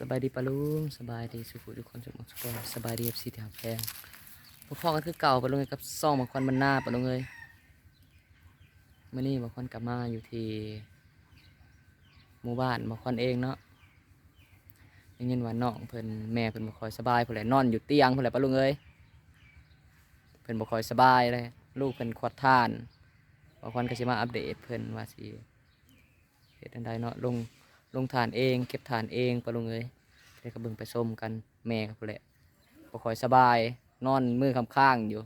สบายดีปะลุงสบายดีสุขุทุกคนสุขสุขคนสบายดีเอฟซีที่หาแพงพวกพ่อกันคือเก่าปะลุงเอ้กับซ่องบางคนมันหน้าปะลุงเลยเมื่อนี้บางคนกลับมาอยู่ที่หมู่บ้านบางคนเองเนาะได้ยินว่าน้องเพิ่นแม่เพิ่นบ่คอยสบายเพิ่นแหละนอนอยู่เตียงเพิ่นแหละปะลุงเอ้ยเพิ่นบ่คอยสบายเลยลูกเพิ่นขวดทานบางคนก็สิมาอัปเดตเพิ่นว่าสิเฮ็ดจังไดเนาะลง ลงฐานเอง เก็บฐานเองปะลุงเอ้ยเดี๋ยวก็เบิ่งไปส้มกันแม่ครับแหละบ่ค่อยสบาย นอนมือคำข้างอยู่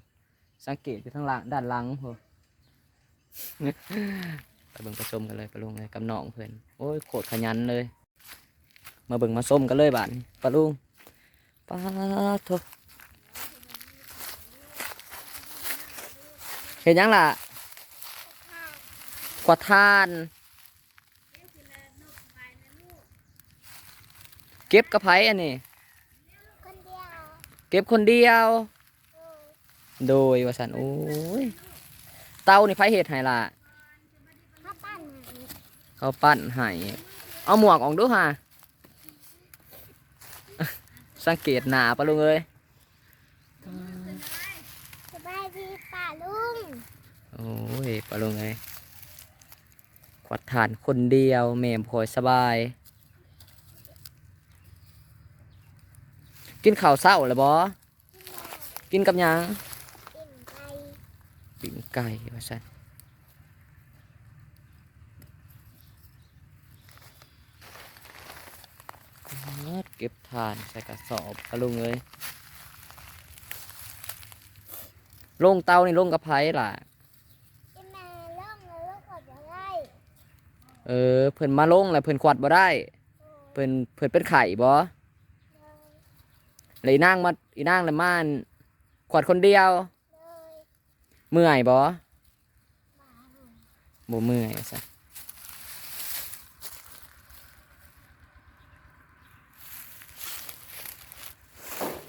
สังเกตอยู่ทางหลังด้านหลังโหไปเบิ่งไปส้มกันเลยปะลุงเลยกับน้องเพื่อนโอ้ยโคตรขยันเลย มาเบิ่งมาส้มกันเลยบ้านี้ปะลุงป้าทเห็นยังล่ะกวาดทาน เก็บกระไผอันนี้คนเดียวเก็บคนเดียวเออโดยว่าสันโอ้ยเตานี่ไผเห็ดให้ล่ะถ้าปั้นหายเขาปั้นให้เอาหมวกออกดูฮะสังเกตหนาปะลุงเอ้ยสบายดีป่าลุงโอ้ยปะลุงเอ้ยขวัดฐานคนเดียวแม่บ่คอยสบาย กินข้าวเศร้าเลยบอกินกับหยังปิ่นไก่ปิ้งไก่ว่าสันเก็บทานใส่กระสอบปะลุงเอ้ยลงเตานี่ลงกับไผล่ะที่แม่ล่องแล้วลูกขอจะได้เออเพิ่นมาลงแล้วเพิ่นขวัดบ่ได้ เพิ่นเพิ่นเป็นไข่บ่ เลยอีนางมาอีนางเลยมาอั่นขวัดคนเดียวเลยเมื่อยบ่มาบ่เมื่อยซะ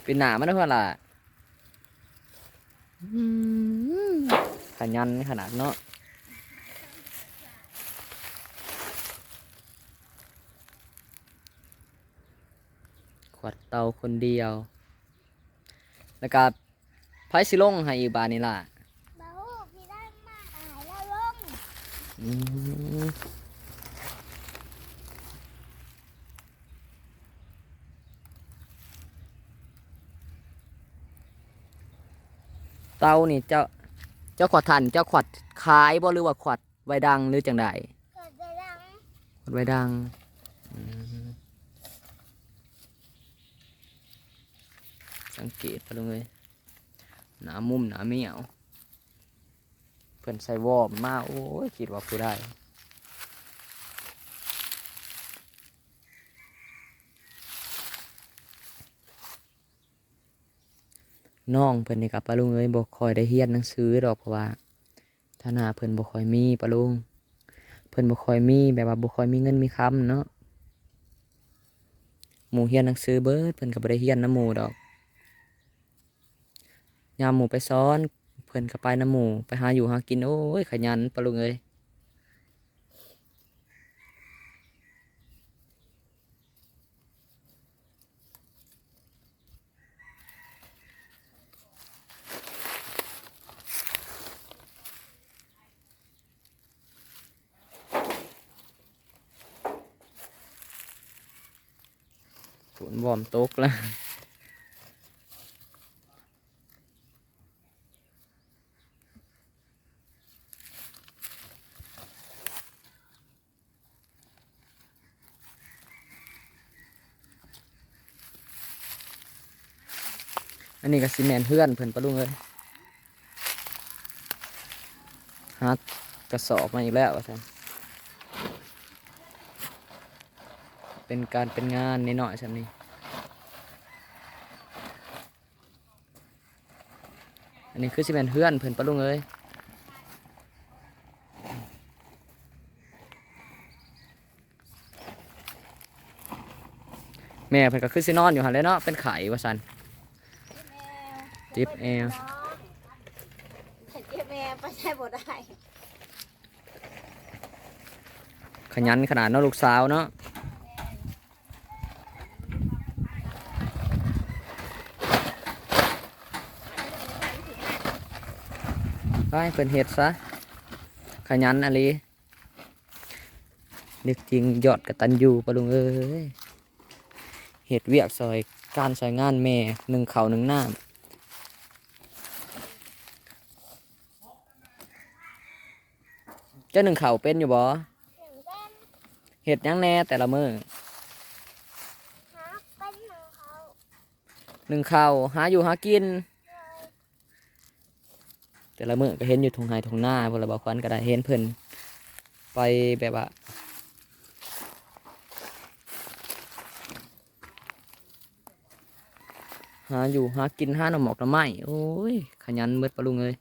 เป็นหนามันเด้อเพื่อนล่ะอืมขยันขนาดเนาะ ขวัดเตาคนเดียว แล้วก็ไผสิลงให้อีกบานนี่ล่ะบาฮูพี่ได้มากหายแล้วลงอืมเตานี่เจ้าเจ้าขวัดทันเจ้าขวัดขายบ่หรือว่าขวัดไว้ดังหรือจังใด เกิดจะดัง ขวัดไว้ดังอืม สังเกตไปลงเลยหนามุมหนาเมียวเพื่อนใส่วอมมาโอ้ยคิดว่าผู้ได้น้องเพิ่นนี่กับปะลุงเอ้ยบ่คอยได้เรียนหนังสือดอกเพราะว่าฐานะเพิ่นบ่คอยมีปะลุงเพิ่นบ่คอยมีแบบว่าบ่คอยมีเงินมีคำเนาะหมู่เรียนหนังสือเบิดเพิ่นก็บ่ได้เรียนนำหมู่ดอก ยามหมูไปสอน เพิ่อนก็ไปนำหมูไปหาอยู่หากิน โอ้ยขยันปะลุงเอ้ยฝนวอร์มตกแล้ว อันนี้ก็ซีเมนเพื่อนเพิ่อนปะลุงเลยฮักกระสอบมาอีกแล้วว่านเป็นการเป็นงานนิดหน่อยๆสันนี่อันนี้คือซีเมนเพื่อนเพิ่อนปะลุงเลยแม่เพิ่นก็คือสินอนอยู่หันเลยเนาะเป็นไข่ว่าสัน จ็บแอร์เจ็บแอร์ไปใช้บ่ได้ ขยันขนาดเนาะลูกสาวเนาะไปเป็นเห็ดซะ ขยันอะไรเด็กจริงยอดกระตันยู่ปะลุงเอ้ยเห็ดเวียกซอยการซอยงานแม่หนึ่งเขาหนึ่งหน้า จ้าหนึ่งข้าวเป็นอยู่บ่หนึ่งเส้นเฮ็ดหยังแหน่แต่ละมื้อหาเป็นหนึ่งเขาหนึ่งข้าวหาอยู่หากินเลยแต่ละมื้อก็เห็นอยู่ทงไห้ทงหน้าพวกเราบอกควันก็ได้เห็นเพิ่นไปแบบว่าหาอยู่หากินหาหน่อหมอกหน่อไม้โอ้ยขยันเบิดปะลุงเอ้ย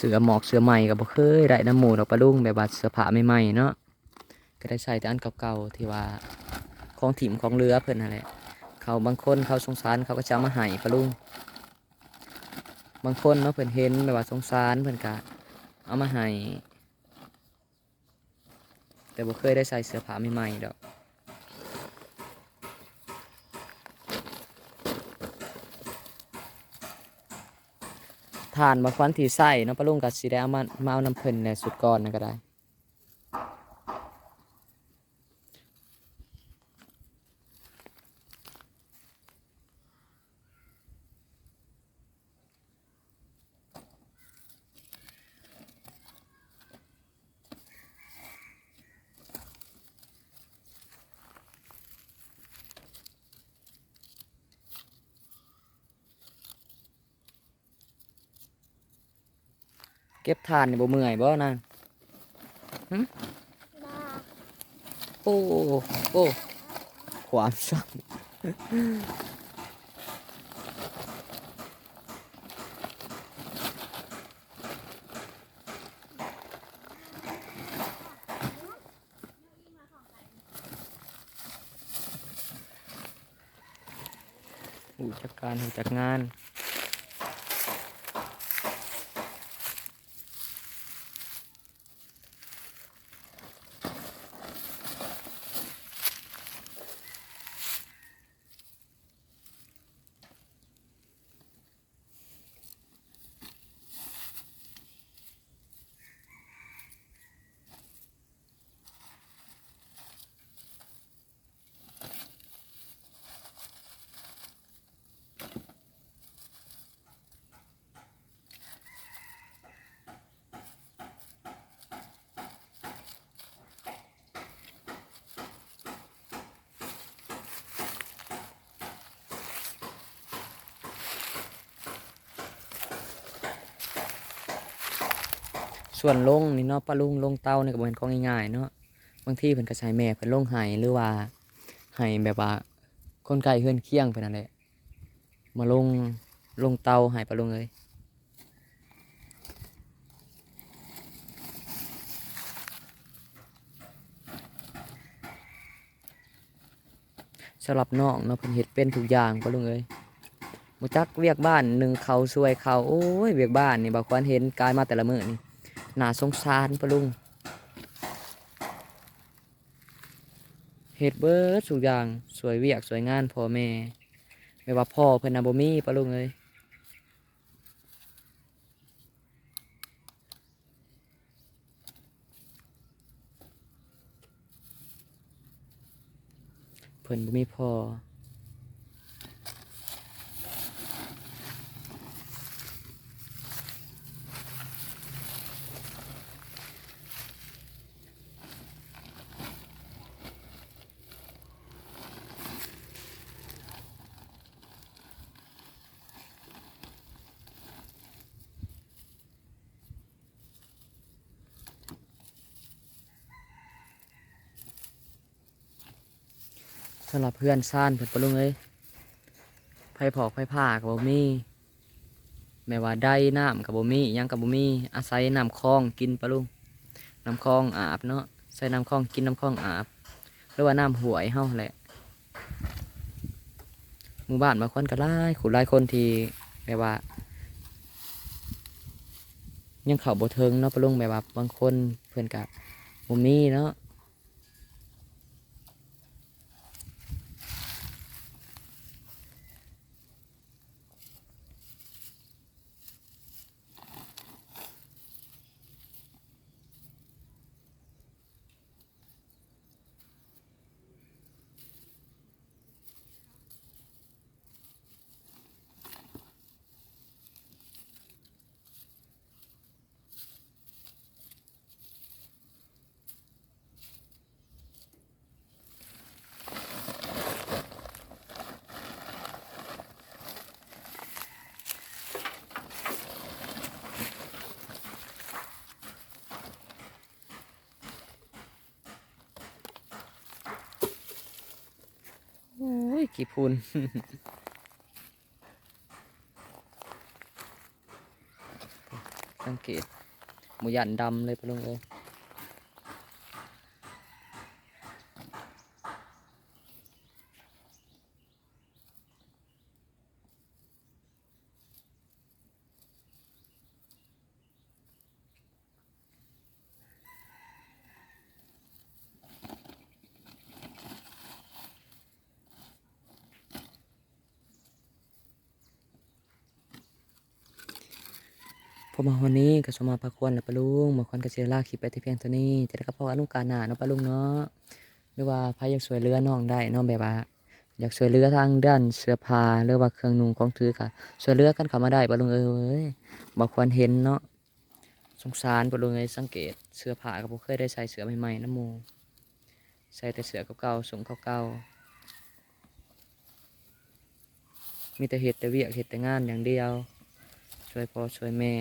สือหมอกเสือใหม่ก็บ่เคยได้น้ำหมูดอกปะลุงแบบว่าเสื้อผ้าใหม่ๆเนาะก็ได้ใส่แต่อันเก่าๆที่ว่าของถิ่มของเรือเพิ่นนั่นแหละเขาบางคนเขาสงสารเขาก็จะเอามาให้ปะลุงบางคนเนาะเพิ่นเห็นแบบว่าสงสารเพิ่นก็เอามาให้แต่บ่เคยได้ใส่เสื้อผ้าใหม่ๆดอก ทานมาควันที่ใส่เนาะปะลุงก็สิได้เอามามาเอาน้ำเพิ่นในสุดก่อนนั่นก็ได้ เก็บทานนี่บ่เมื่อยบ่นางมาโอ้โอ้ความสั่งอูจักการหูจักงาน ส่วนลงนี่เนาะปลาลุงลงเต้านี่ยก็บ่เป็นของง่ายๆเนาะบางทีเพิ่นก็ใช้แม่เพิ่นลงไห้หรือว่าไห้แบบว่าคนไกลเฮือนเคียงเพิ่นนั่นแหละมาลงลงเตาไห้ปลาลุงเอ้ยสำหรับน้องเนาะเพิ่นเฮ็ดเป็นทุกอย่างปลาลุงเอ้ยบ่จักเวียกบ้านหนึ่งเขาวสวยเขาโอ้ยเวียกบ้านนี่บ่ควรเห็นกายมาแต่ละมื้อนี่ น่าสงสารปะลุงเฮ็ดเบิดสุกอย่างสวยเวียกสวยงานพ่อแม่ไม่ว่าพ่อเพิ่นน่ะบ่มีปะลุงเอ้ยเพิ่นบ่มีพ่อ สำหรับเพื่อนซ่านเพิ่นปลุงเอ้ยไผผอกไผผ้าก็บ่มีแม้ว่าได้น้ำก็บ่มียังก็บ่มีอาศัยน้ำคลองกินปลุงน้ำคลองอาบเนาะใส่น้ำคลองกินน้ำคลองอาบหรือว่าน้ำหวยเฮาแหละหมู่บ้านบางคนก็หลายขู่หลายคนที่แบบว่ายังเข้าบ่ถึงเนาะปลุงแบบว่าบางคนเพิ่อนก็บ่มีเนาะ โอ้ย กี่พูนสังเกตหมูหยันดำเลยปะลุงเอ้ย พอมาวันนี้ก็สมมาพาควรแล้วปะลุงมาควรก็เสียลากคลิปไปที่เพียงเท่านี้จะได้กับพ่ออนุการหนาเนาะปะลุงเนาะหรือว่าพายอยากสวยเรือน้องได้เนาะแบบว่าอยากสวยเรือทางด้านเสื้อผ้าหรือว่าเครื่องนุ่งของถือค่ะสวยเรือกันเข้ามาได้ปะลุงเอ้ยบ่ควรเห็นเนาะสงสารปะลุงเอ้ยสังเกตเสื้อผ้าก็บ่เคยได้ใส่เสื้อใหม่ๆนะโมใส่แต่เสื้อเก่าๆสูงเก่าๆมีแต่เฮ็ดแต่เวียกเฮ็ดแต่งานอย่างเดียวช่วยพ่อช่วยแม่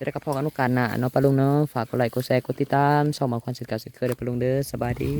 จะได้กับพ่อกันนุการหนาเนาะปะลุงเนาะฝากกดไลค์กดแชร์กดติดตามส่องมาควันสิทธิ์เก่าสิทธิ์เคยได้ปะลุงเด้อสบายดี